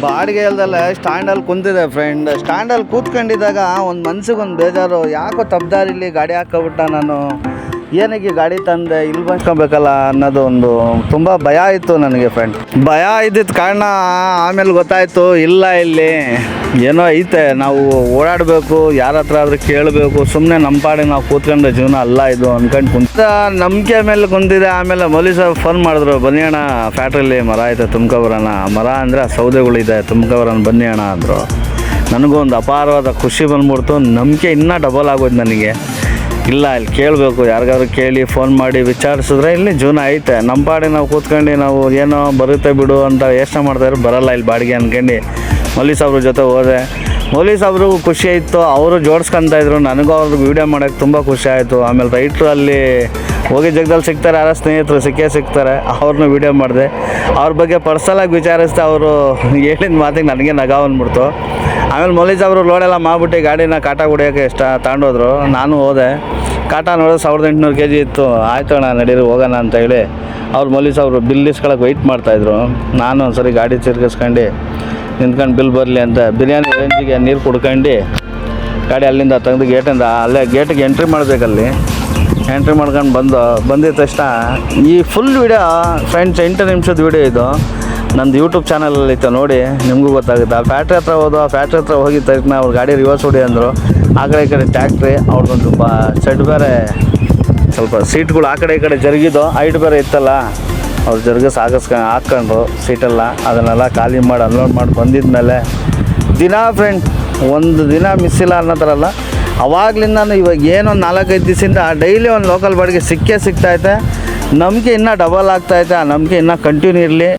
ಬಾಡಿಗೆ ಇಲ್ದಲ್ಲ ಸ್ಟ್ಯಾಂಡಲ್ಲಿ ಕುಂತಿದೆ ಫ್ರೆಂಡ್ ಸ್ಟ್ಯಾಂಡಲ್ಲಿ ಕೂತ್ಕೊಂಡಿದ್ದಾಗ ಒಂದು ಮನ್ಸಿಗೆ ಒಂದು ಬೇಜಾರು. ಯಾಕೋ ತಪ್ಪದಾರಿಲಿ ಗಾಡಿ ಹಾಕೋಬಿಟ್ಟ ನಾನು. ಏನಕ್ಕೆ ಗಾಡಿ ತಂದೆ ಇಲ್ಲಿ ಬಂದ್ಕೊಬೇಕಲ್ಲ ಅನ್ನೋದು ಒಂದು ತುಂಬ ಭಯ ಇತ್ತು ನನಗೆ ಫ್ರೆಂಡ್ ಭಯ ಇದ್ದಿದ್ದ ಕಾರಣ ಆಮೇಲೆ ಗೊತ್ತಾಯಿತು, ಇಲ್ಲ ಇಲ್ಲಿ. ಏನೋ ಐತೆ, ನಾವು ಓಡಾಡಬೇಕು, ಯಾರ ಹತ್ರ ಆದರೂ ಕೇಳಬೇಕು ಸುಮ್ಮನೆ ನಮ್ಮ ಪಾಡಿಗೆ ನಾವು ಕೂತ್ಕೊಂಡ ಜೀವನ ಅಲ್ಲ ಇದು ಅನ್ಕೊಂಡು ಕುಂತ ನಂಬಿಕೆ ಮೇಲೆ ಕುಂತಿದೆ, ಆಮೇಲೆ ಮೌಲಿ ಸಾಹೇಬ್ ಫೋನ್ ಮಾಡಿದ್ರು, ಬನ್ನಿ ಅಣ್ಣ ಫ್ಯಾಕ್ಟ್ರಿಲಿ ಮರ ಐತೆ ತುಮಕವರನ್ನ ಮರ ಅಂದರೆ ಸೌದೆಗಳಿದೆ ತುಂಬ್ಕೊಬರೋಣ ಬನ್ನಿ ಅಣ್ಣ ಅಂದರು. ನನಗೂ ಒಂದು ಅಪಾರವಾದ ಖುಷಿ ಬಂದ್ಬಿಡ್ತು, ನಂಬಿಕೆ ಇನ್ನೂ ಡಬಲ್ ಆಗೋದು ನನಗೆ. ಇಲ್ಲ, ಇಲ್ಲಿ ಕೇಳಬೇಕು. ಯಾರಿಗಾದ್ರೂ ಕೇಳಿ ಫೋನ್ ಮಾಡಿ ವಿಚಾರಿಸಿದ್ರೆ ಇಲ್ಲಿ ಜೀವನ ಐತೆ. ನಮ್ಮ ಪಾಡಿ ನಾವು ಕೂತ್ಕೊಂಡು ನಾವು ಏನೋ ಬರುತ್ತೆ ಬಿಡು ಅಂತ ಯೋಚನೆ ಮಾಡ್ತಾಯಿದ್ರು ಬರಲ್ಲ ಇಲ್ಲಿ ಬಾಡಿಗೆ ಅನ್ಕೊಂಡು. ಮೌಲಿ ಅವ್ರ ಜೊತೆ ಹೋದೆ. ಮೌಲಿ ಅವ್ರಿಗೂ ಖುಷಿ ಇತ್ತು ಅವರು ಜೋಡಿಸ್ಕೊಂತ ಇದ್ರು. ನನಗೂ ಅವ್ರಿಗೆ ವೀಡಿಯೋ ಮಾಡೋಕ್ಕೆ ತುಂಬ ಖುಷಿ ಆಯಿತು. ಆಮೇಲೆ ರೈಟ್ರು ಅಲ್ಲಿ ಹೋಗಿ ಜಗದಲ್ಲಿ ಸಿಗ್ತಾರೆ, ಯಾರೋ ಸ್ನೇಹಿತರು ಸಿಕ್ಕೇ ಸಿಗ್ತಾರೆ. ಅವ್ರನ್ನೂ ವೀಡಿಯೋ ಮಾಡಿದೆ. ಅವ್ರ ಬಗ್ಗೆ ಪರ್ಸಲಾಗಿ ವಿಚಾರಿಸ್ತಾ ಅವರು ಹೇಳಿದ ಮಾತಿಗೆ ನನಗೆ ನಗ ಅಂದ್ಬಿಡ್ತು ಆಮೇಲೆ ಮೊಲೀಸ್ ಅವರು ಲೋಡೆಲ್ಲ ಮಾಡ್ಬಿಟ್ಟು ಗಾಡಿನ ಕಾಟ ಹೊಡಿಯೋಕ್ಕೆ ಇಷ್ಟ ತಗೊಂಡೋದ್ರು. ನಾನು ಹೋದೆ. ಕಾಟ ನೋಡಿದ್ರೆ ಸಾವಿರದ ಎಂಟುನೂರು ಕೆ ಜಿ ಇತ್ತು. ಆಯಿತು ಅಣ್ಣ, ನಡೀರಿ, ಹೋಗೋಣ ಅಂತ ಹೇಳಿ ಅವ್ರು ಮೊಲೀಸ್ ಅವರು ಬಿಲ್ ಇಸ್ಕೊಳಕ್ಕೆ ವೆಯ್ಟ್ ಮಾಡ್ತಾಯಿದ್ರು ನಾನು ಒಂದ್ಸರಿ ಗಾಡಿ ತಿರ್ಗಿಸ್ಕೊಂಡು ನಿಂತ್ಕೊಂಡು ಬಿಲ್ ಬರಲಿ ಅಂತ ಬಿರಿಯಾನಿ ರೇಂಜಿಗೆ ನೀರು ಕುಡ್ಕೊಂಡು ಗಾಡಿ ಅಲ್ಲಿಂದ ತೆಗೆದು ಗೇಟಿಂದ ಅಲ್ಲೇ ಗೇಟಿಗೆ ಎಂಟ್ರಿ ಮಾಡಬೇಕಲ್ಲಿ. ಎಂಟ್ರಿ ಮಾಡ್ಕೊಂಡು ಬಂದು, ಬಂದಿದ ತಕ್ಷಣ ಈ ಫುಲ್ ವಿಡಿಯೋ ಫ್ರೆಂಡ್ಸ್ ಎಂಟು ನಿಮಿಷದ ವಿಡಿಯೋ ಇದು. ನಂದು ಯೂಟ್ಯೂಬ್ ಚಾನಲಲ್ಲಿತ್ತು ನೋಡಿ, ನಿಮಗೂ ಗೊತ್ತಾಗುತ್ತೆ. ಆ ಫ್ಯಾಕ್ಟ್ರಿ ಹತ್ರ ಹೋದ ಆ ಫ್ಯಾಕ್ಟ್ರಿ ಹತ್ರ ಹೋಗಿದ ತಕ್ಷಣ ಅವ್ರು ಗಾಡಿ ರಿವರ್ಸ್ ಹೊಡಿ ಅಂದರು. ಆ ಕಡೆ ಈ ಕಡೆ ಟ್ಯಾಕ್ಟ್ರಿ ಅವ್ರದ್ದೊಂದು ಬಾ ಸೆಡ್ ಬೇರೆ, ಸ್ವಲ್ಪ ಸೀಟ್ಗಳು ಆ ಕಡೆ ಈ ಕಡೆ ಜರುಗಿದ್ದು ಹೈಟ್ ಬೇರೆ ಇತ್ತಲ್ಲ, ಅವ್ರು ಜರುಗಿ ಸಾಗಿಸ್ಕೊಂಡು ಹಾಕ್ಕೊಂಡ್ರು ಸೀಟೆಲ್ಲ ಅದನ್ನೆಲ್ಲ ಖಾಲಿ ಮಾಡಿ ಅನ್ಲೋಡ್ ಮಾಡಿ ಬಂದಿದ್ಮೇಲೆ ದಿನ ಫ್ರೆಂಡ್ ಒಂದು ದಿನ ಮಿಸ್ ಇಲ್ಲ ಅನ್ನೋ ಥರ ಅಲ್ಲ. ಅವಾಗ್ಲಿಂದ ಇವಾಗ ಏನೊಂದು ನಾಲ್ಕೈದು ದಿವಸದಿಂದ ಡೈಲಿ ಒಂದು ಲೋಕಲ್ ಬಾಡಿಗೆ ಸಿಕ್ಕೇ ಸಿಗ್ತೈತೆ ನಂಬಿಕೆ ಇನ್ನೂ ಡಬಲ್ ಆಗ್ತೈತೆ ಆ ನಂಬಿಕೆ ಇನ್ನೂ ಕಂಟಿನ್ಯೂ ಇರಲಿ.